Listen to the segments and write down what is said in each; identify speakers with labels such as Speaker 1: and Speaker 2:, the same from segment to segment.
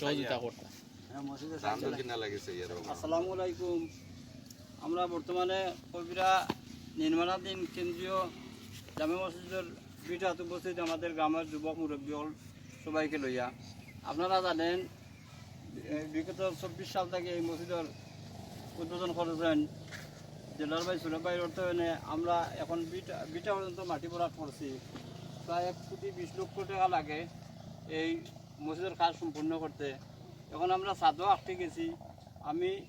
Speaker 1: সহযোগিতা
Speaker 2: ইয়ার
Speaker 3: আসসালামু আলাইকুম। আমরা বর্তমানে কবিরা নির্মাণাধীন কেন্দ্রীয় জামে মসজিদের বিটাত উপস্থিত আমাদের গ্রামের যুবক মুরব্বী হল সবাইকে লইয়া। আপনারা জানেন বিগত চব্বিশ সাল থেকে এই মসজিদের উদ্বোধন করেছেন জেলার ভাই সুরভ ভাইয়ের অর্থায়নে। আমরা এখন বিটা বিটা পর্যন্ত মাটি ভরাট করছি। প্রায় এক কোটি বিশ লক্ষ টাকা লাগে এই মসজিদের কাজ সম্পূর্ণ করতে। এখন আমরা সাধু আটকে গেছি। আমি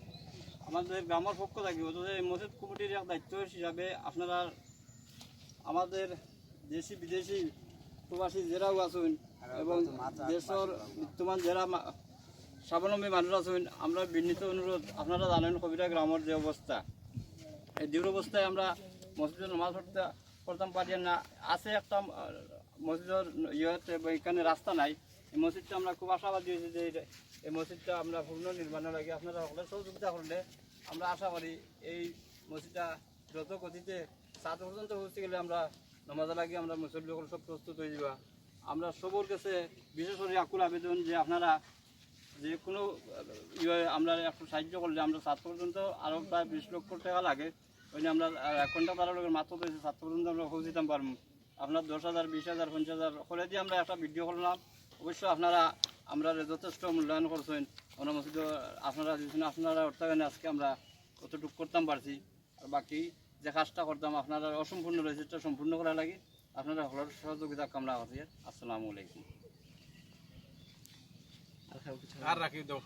Speaker 3: আমাদের গ্রামের পক্ষ থাকি অথচ এই মসজিদ কমিটির এক দায়িত্ব হিসাবে আপনারা আমাদের দেশি বিদেশি প্রবাসী যারাও আছেন এবং দেশের বর্তমান মা- স্বাবলম্বী মানুষ আছেন, আমরা বিনীত অনুরোধ, আপনারা জানেন কবিরা গ্রামের যে অবস্থা। এই দৃঢ় অবস্থায় আমরা মসজিদে নামাজ পড়তে পড়তাম পারি না। আছে একটা মসজিদের ইয়েতে এখানে রাস্তা নাই। এই মসজিদটা আমরা খুব আশাবাদী হয়েছি যে এই- মসজিদটা আমরা পূর্ণ নির্মাণের লাগে আপনারা সকলে সহযোগিতা করলে আমরা আশা করি এই মসজিদটা দ্রুত গতিতে সাত পর্যন্ত পৌঁছে গেলে আমরা নামাজের লাগে আমরা মুসল্লি সকল সব প্রস্তুত হয়ে যাবা। আমরা সবর কাছে বিশেষ করে আকুল আবেদন যে আপনারা যে কোনো ইয়ে আমরা একটু সাহায্য করলে আমরা সাত পর্যন্ত আরও প্রায় বিশ লক্ষ টাকা লাগে। ওই আমরা এক ঘণ্টা তার লোকের মাত্র তো সাত পর্যন্ত আমরা পৌঁছিতাম পারব। আপনার দশ হাজার, বিশ হাজার, পঞ্চাশ হাজার করে দিয়ে আমরা একটা ভিডিও করলাম। অবশ্যই আপনারা আমরা যথেষ্ট মূল্যায়ন করছেন অনুমোদিত আপনারা দিয়েছেন আপনারা অর্থায়নে আজকে আমরা কতটুকু করতাম পারছি। আর বাকি যে কাজটা করতাম আপনারা অসম্পূর্ণ রয়েছে সেটা সম্পূর্ণ করা লাগে। আপনারা হলার সহযোগিতা কামনা করছি। আসসালামু আলাইকুম।
Speaker 4: আর রাখি দাও।